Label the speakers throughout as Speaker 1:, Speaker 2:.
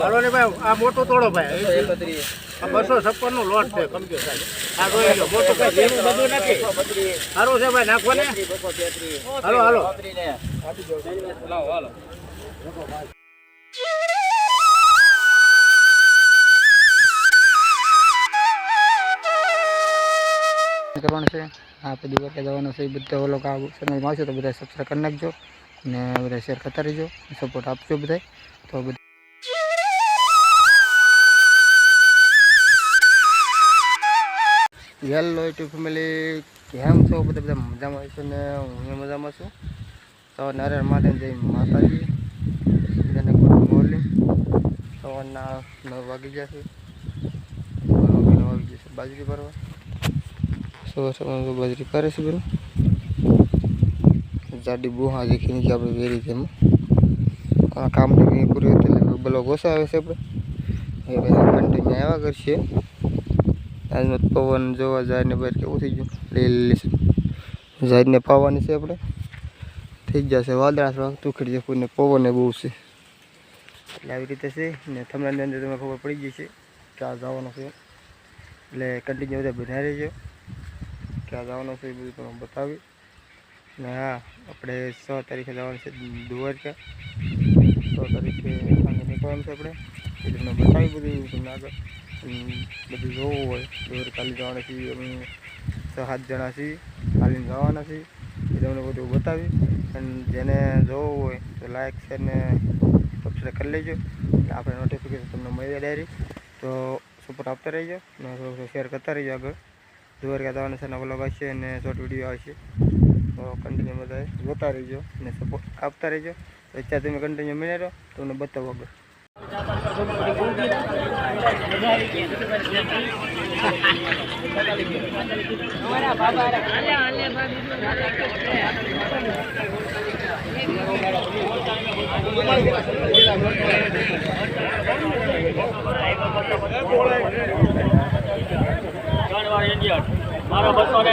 Speaker 1: હાલો આ મોટો તોડો ભાઈ બસો છપ્પન નો છે. કમજો આ બધું સારું છે. ભાઈ નાખો હાલો હાલો
Speaker 2: કરવાનું છે આ બધી વખતે જવાનું છે. બધા ઓલો આ ચેનલમાં આવશે તો બધા સબસ્ક્રાઈબ કરી નાખજો. અને બધા શેર કરતા રહેજો સપોર્ટ આપજો બધા તો બધા હેલો યુટ્યુબ ફેમિલી કેમ છો? બધા બધા મજામાં છો ને? હું મજામાં છું. તો નારાયણ માટે જય માતાજી. બધાને ગુડ મોર્નિંગ. સવારના નવ વાગી ગયા છે. નવ વાગી જશે બાજરી ભરવા. સવાર સવાર બાજરી કરે છે બેન જાડી બુહા ખીણી છે આપણે વેરી છે આ કામ કંઈ પૂરી એટલે બ્લોગ ઓછા આવે છે આપણે. એ ભાઈ કન્ટિન્યુ આવ્યા કરશે આજનો પવન જોવા જાય ને બહાર કેવું થઈ ગયું. લીલી ઝાડને પાવાની છે આપણે. થઈ જશે વાદળા તુખડી જશે ને પવન એ બહુ છે. એટલે આવી રીતે છે ને થમણાની અંદર તમને ખબર પડી ગઈ છે કે આ જવાનો છે. એટલે કન્ટિન્યુ બધા બનાવી રહેજો. ક્યાં જવાનો છે એ બધું તમને બતાવી ને હા આપણે છ તારીખે જવાનું છે દ્વારકા. છ તારીખે સાંજે નીકળવાનું છે આપણે. એ તમને બતાવી બધું તમને આગળ બધું જોવું હોય. દ્વારકા જવાના છીએ અમે. છ, સાત જણા છીએ. કાલીને જવાના છીએ. એ તમને બધું બતાવી અને જેને જોવું હોય તો લાઈક શેર ને સબસ્ક્રાઈબ કરી લેજો. અને આપણે નોટિફિકેશન તમને મળી જાય ડાયરી. તો સપોર્ટ આપતા રહેજો. ને શેર કરતા રહેજો આગળ. દ્વારકા જવાના છે, નવો વ્લોગ આવશે અને શોર્ટ વીડિયો આવશે. કન્ટિન્યુ બધા જોતા રહેજો અને સપોર્ટ આપતા રહેજો. અત્યારે તમે કન્ટિન્યુ મળે રહો તમને બતાવો આગળ.
Speaker 3: મારા બસો ને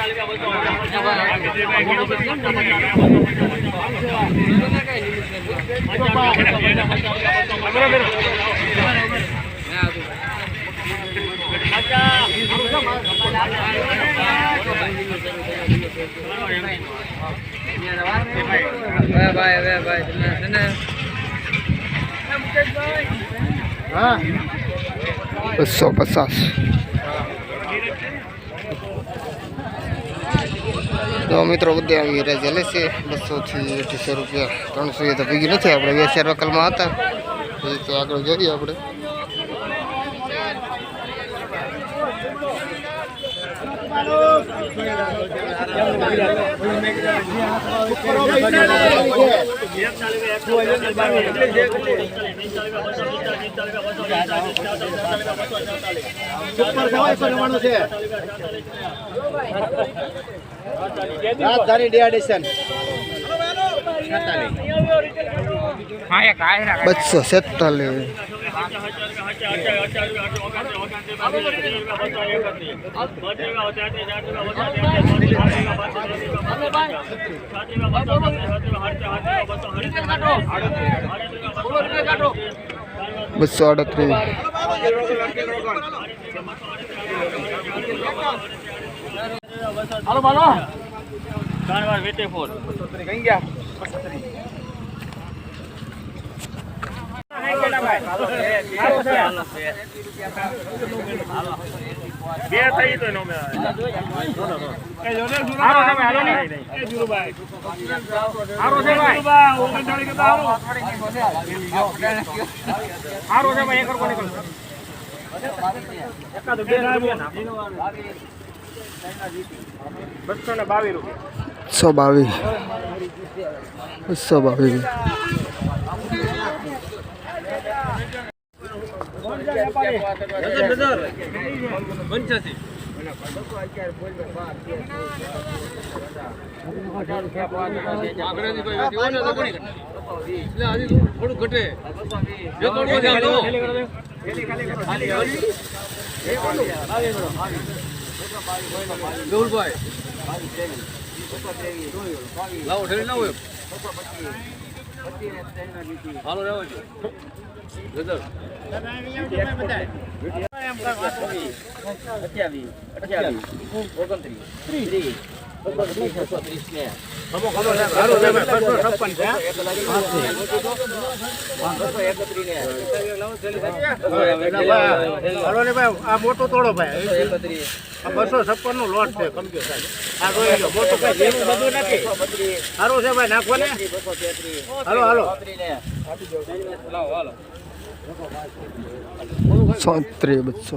Speaker 3: અગિયાર અગિયાર બસો
Speaker 2: બસો અગિયાર બસો પચીસ બસો પચાસ તો મિત્રો બધે આવી રહ્યા ચાલે છે બસોથી અઢીસો રૂપિયા. ત્રણસો એ તો ભેગી નથી. આપણે બે ચાર વકલમાં હતા. એ તો આગળ જોઈએ આપણે.
Speaker 1: રાજધાની ડિહાઇડ્રેશન
Speaker 2: બસો સેતાલીસ બસો આડત્રીસ
Speaker 3: હાલો માલો ત્રણ વાર વીટી ફોર બે થઈ તો નો હાલો ને છે ભાઈ ઓગણચાળી કે હારો હારો છે ભાઈ એક કોને કોને એકાદ બે ના બોલ બસો ને બાવીસ રૂપિયા
Speaker 2: ઘટે બાવીસ બસો બાવીસ
Speaker 1: હાલો છે ભાઈ રહેવા છે હાલો ને ઓગણત્રીસ. આ મોટો તોડો ભાઈ બસો છપ્પનનું લોટ છે સાહેબ આ જોઈ લો મોટું કઈ જેવું સારું છે ભાઈ નાખો ને હાલો હાલો
Speaker 2: સોત્રીસ બસો.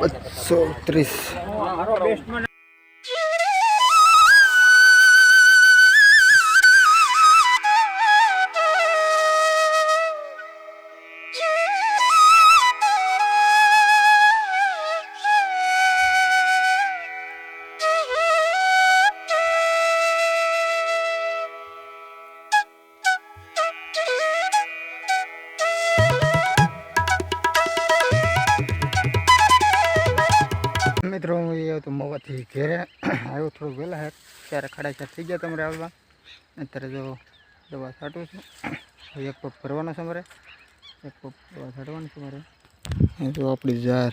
Speaker 2: બસો ત્રીસ. મિત્રો, હું તો મવાથી ઘેરે આવ્યો થોડું વહેલા હે. ત્યારે ખાડા ચાર થઈ ગયા તમારે આવવા અત્યારે જો દવા છાંટું છું. એક પગ ભરવાનો છે મારે એક પગ દવા છાંટવાની છે મારે જો આપણી જાર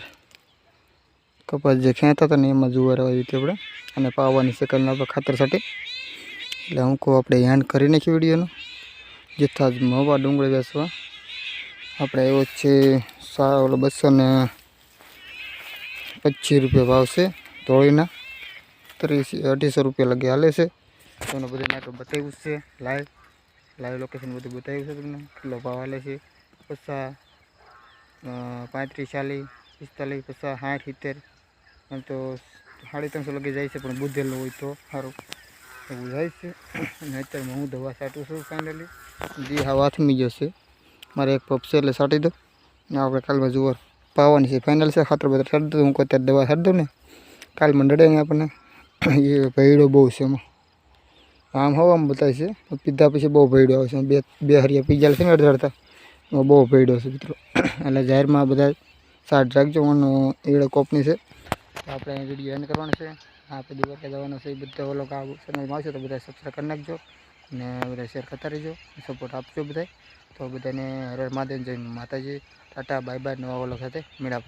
Speaker 2: કપાસ જે ખેંચતા હતા ને એમાં જુવાર આવી હતી આપણે. અને પાવાની સેકન્ડના આપણે ખાતર છાંટી. એટલે હું આપણે હેન્ડ કરી નાખી વિડીયોનો. જથ્થા જ મવા ડુંગળી બેસવા આપણે એવો છે સારો ઓલો બસો ને પચીસ રૂપિયા ભાવ છે ધોળીના. ત્રીસ, અઢીસો રૂપિયા લગી હાલે છે. તમને બધું આગળ બતાવ્યું છે લાઈવ લાઈવ લોકેશન બધું બતાવ્યું છે તમને, કેટલો ભાવ હાલે છે. પચાસ પાંત્રીસ ચાલીસ, પિસ્તાલીસ, પચાસ, સાઠ, સિત્તેર. એમ તો સાડી ત્રણસો લગી જાય છે, પણ બુધેલું હોય તો સારું. એવું જાય છે. અને અત્યારે હું દવા છાંટું છું ફાઇનલી જે, હા હાથમી જશે મારે એક પપ છે એટલે છાંટી દો ને આપણે કાલમાં જુવાર પાવાની છે. ફાઇનલ છે, ખાતર બધા છાડી દઉં હું કોઈ અત્યારે દવા છાડી દઉં ને, કાલ મંડળે આપણને. એ ભયડો બહુ છે એમાં. આમ હવામાં બતાવે છે. પીધા પછી બહુ ભયડો આવે છે. બે બે હરિયા પીજા છે ને અડધા એમાં બહુ ભયડો છે મિત્રો. એટલે જાહેરમાં બધા સાઠ રાખજો. અને એડો કોપની છે. આપણે વીડિયો એન્ડ કરવાનો છે. આપણે દિવસે જવાનો છે. એ બધા ઓલો આ ચેનલમાં આવશે તો બધા સબસ્ક્રાઈબ કરી નાખજો. અને બધા શેર કરતા રહેજો. સપોર્ટ આપજો બધા તો બધાને હર હર મહાદેવ જય માતાજી. ટાટા બાય બાય નવા ઓલો સાથે મેળા